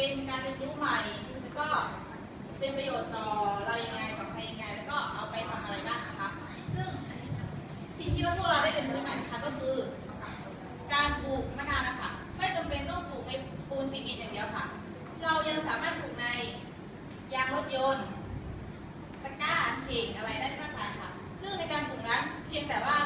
เป็นการเรียนรู้ใหม่ แล้วก็เป็นประโยชน์ต่อเรายังไงกับใครยังไง แล้วก็เอาไปทำอะไรบ้างนะคะ ซึ่งสิ่งที่เราพวกเราได้เรียนรู้ใหม่นะคะก็คือ การปลูกมะนาวนะคะ ไม่จำเป็นต้องปลูกในปูนซีเมนต์อย่างเดียวค่ะ เรายังสามารถปลูกในยางรถยนต์ตะกร้าเข่งอะไรได้มากมายค่ะ ซึ่งในการปลูกนั้นเพียงแต่ว่า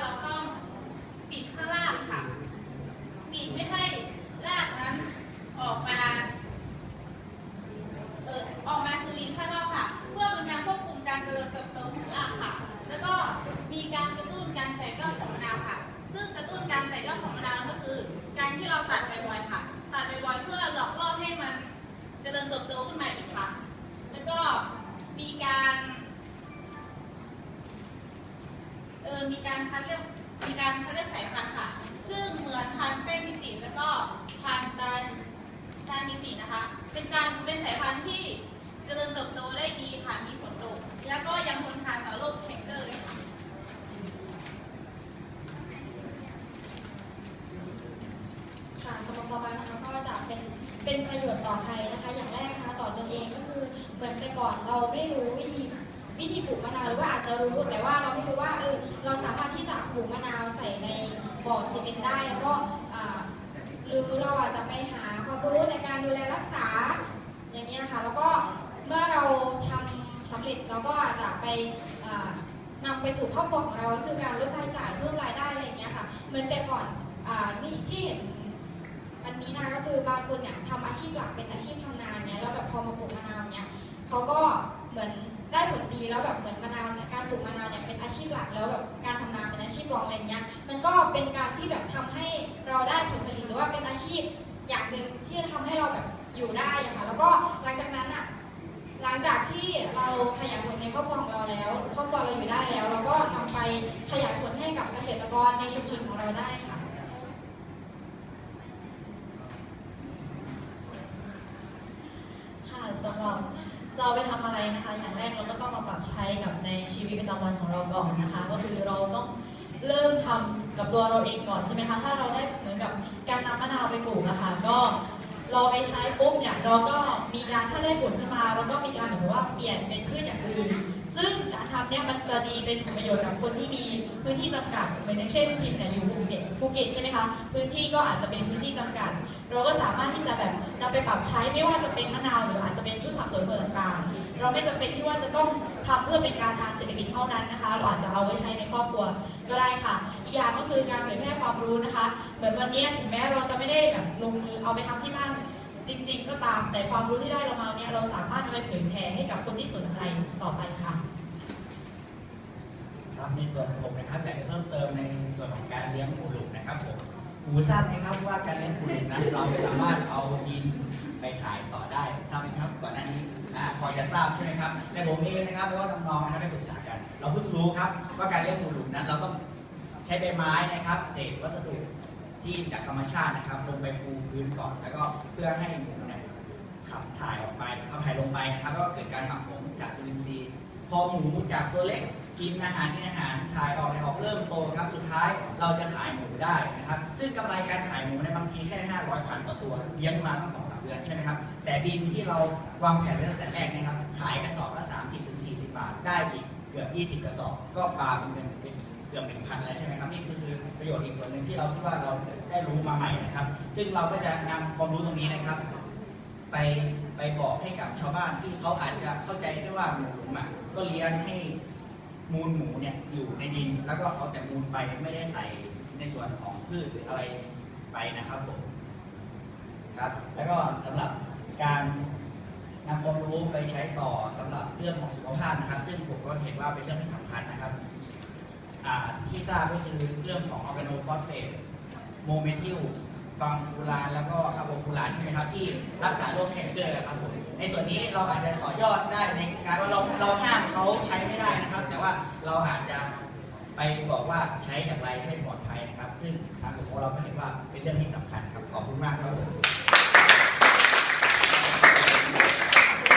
มีการกระตุ้นการแตกยอดของมะนาวค่ะ ซึ่งกระตุ้นการแตกยอดของมะนาวนั่นก็คือ การที่เราตัดบ่อยๆค่ะ ตัดบ่อยๆเพื่อหลอกล่อให้มันเจริญเติบโตขึ้นมาอีกค่ะ แล้วก็มีการเออมีการคัดเลือกมีการคัดเลือกสายพันธุ์ค่ะ ซึ่งเหมือนพันธุ์แป้งมิติแล้วก็พันธุ์ตาลตาลมิตินะคะ เป็นการเป็นสายพันธุ์ที่เจริญเติบโตได้ดีค่ะ มีผลดกแล้วก็ยังทนทานต่อโรคแคนเกอร์ด้วยค่ะ ค่ะสำหรับต่อไปนะคะก็จะ เป็นประโยชน์ต่อใครนะคะ อย่างแรกนะคะต่อตนเองก็คือเหมือนแต่ก่อนเราไม่รู้วิธีวิธีปลูกมะนาวหรือว่าอาจจะรู้แต่ว่าเราไม่รู้ว่าเออเราสามารถที่จะปลูกมะนาวใส่ในบ่อซีเมนต์ได้แล้วก็หรือเราอาจจะไปหาความรู้ในการดูแลรักษาอย่างนี้นะคะแล้วก็เมื่อเราทำสำเร็จเราก็อาจจะไปอ่านำไปสู่ครอบครัวของเราก็คือการลดรายจ่ายเพิ่มรายได้อะไรอย่างเงี้ยค่ะเหมือนแต่ก่อนอนี่ที่เห็น คือบางคนเนี่ยทำอาชีพหลักเป็นอาชีพทำนาเนี่ยแล้วแบบพอมาปลูกมะนาวเนี่ยเขาก็เหมือนได้ผลดีแล้วแบบเหมือนมะนาวเนี่ยการปลูกมะนาวเนี่ยเป็นอาชีพหลักแล้วแบบการทำนาเป็นอาชีพรองอะไรเงี้ยมันก็เป็นการที่แบบทำให้เราได้ผลผลิตหรือว่าเป็นอาชีพอย่างหนึ่งที่จะทำให้เราแบบอยู่ได้อะค่ะแล้วก็หลังจากนั้นอะหลังจากที่เราขยายผลในครอบครัวของเราแล้วครอบครัวเราอยู่ได้แล้ว เราก็นำไปขยายผลให้กับเกษตรกรในชุมชนของเราได้ค่ะสำหรับจะเอาไปทำอะไรนะคะ อย่างแรกเราก็ต้องมาปรับใในชีวิตประจำวันของเราก่อนนะคะ ก็คือเราต้องเริ่มทำกับตัวเราเองก่อนใช่ไหมคะถ้าเราได้เหมือนกับการนำมะนาวไปปลูกนะคะก็เราไปใช้ปุ๊บเนี่ยเราก็มีการถ้าได้ผลขึ้นมาเราก็มีการเหมือนกับว่าเปลี่ยนเป็นพืชอย่างอื่น ซึ่งการทำเนี่ยมันจะดีเป็นผลประโยชน์กับคนที่มีพื้นที่จำกัดเหมือนอย่างเช่นพิมพ์เนี่ยอยู่ภูเก็ตภูเก็ตใช่ไหมคะพื้นที่ก็อาจจะเป็นพื้นที่จำกัด เราก็สามารถที่จะแบบนำไปปรับใช้ไม่ว่าจะเป็นมะนาวหรืออาจจะเป็นพืชผ เราไม่จำเป็นที่ว่าจะต้องทำเพื่อเป็นการทางเศรษฐกิจเท่านั้นนะคะ เราอาจจะเอาไว้ใช้ในครอบครัวก็ได้ค่ะอีกอย่างก็คือการเผยแพร่ความรู้นะคะ เหมือนวันนี้ถึงแม้เราจะไม่ได้แบบลงมือเอาไปทำที่บ้านจริง ๆ ก็ตามแต่ความรู้ที่ได้เรามาเนี่ยเราสามารถเอาไปเผยแพร่ให้กับคนที่สนใจต่อไปค่ะครับในส่วนผมนะครับอยากจะเพิ่มเติมในส่วนของการเลี้ยงปูหลุมนะครับผมหูทราบไหมครับว่าการเลี้ยงปูหลุมนั้นเราสามารถเอาดิน ทราบใช่ไหมครับแต่ผมเองนะครับแล้วก็น้องๆนะครับได้ปรึกษากัน เราเพิ่งรู้ครับว่าการเลี้ยงปูหลุมนั้นเราต้องใช้ใบไม้นะครับ เศษวัสดุที่จากธรรมชาตินะครับ ลงไปปูพื้นก่อนแล้วก็เพื่อให้หมูเนี่ยขับถ่ายออกไปขับถ่ายลงไปนะครับแล้วก็เกิดการหมักหมมจากจุลินทรีย์พอหมูจากตัวเล็กกินอาหารกินอาหารถ่ายออกในออกเริ่มโตครับสุดท้ายเราจะขายหมูได้นะครับ ซึ่งกำไรการขายหมูในบางที 500พันต่อตัวเลี้ยงมาตั้งสองสามเดือนใช่ไหมครับ แต่ดินที่เราวางแผนไว้ตั้งแต่แรกนะครับ ขายกระสอบละ 30ถึง40 บาท ได้อีกเกือบ 20 กระสอบ ก็ปลาเป็นเงินเป็นเกือบ1,000แล้วใช่ไหมครับ นี่คือประโยชน์อีกส่วนหนึ่งที่เราคิดว่าเราได้รู้มาใหม่นะครับ ซึ่งเราก็จะนำความรู้ตรงนี้นะครับ ไปไปบอกให้กับชาวบ้านที่เขาอาจจะเข้าใจแค่ว่าหมูหลุมอะก็เลี้ยงให้มูลหมูเนี่ยอยู่ในดินแล้วก็เอาแต่มูลไปไม่ได้ใส่ในส่วนของพืชหรืออะไรไปนะครับผม ครับ แล้วก็สำหรับการนำความรู้ไปใช้ต่อสำหรับเรื่องของสุขภาพนะครับ ซึ่งผมก็เห็นว่าเป็นเรื่องที่สำคัญนะครับอ่าที่ทราบก็คือเรื่องของออร์แกโนฟอสเฟตโมเมทิลฟังฟูรานแล้วก็คาร์โบฟูรานใช่ไหมครับ ที่รักษาโรคแคนเซอร์ครับผมในส่วนนี้เราอาจจะต่อยอดได้ในการว่าเราเราห้ามเขาใช้ไม่ได้นะครับ แต่ว่าเราอาจจะไปบอกว่าใช้อย่างไรให้ปลอดภัยนะครับ ซึ่งทางของเราก็เห็นว่าเป็นเรื่องที่สำคัญครับขอบคุณมากครับผม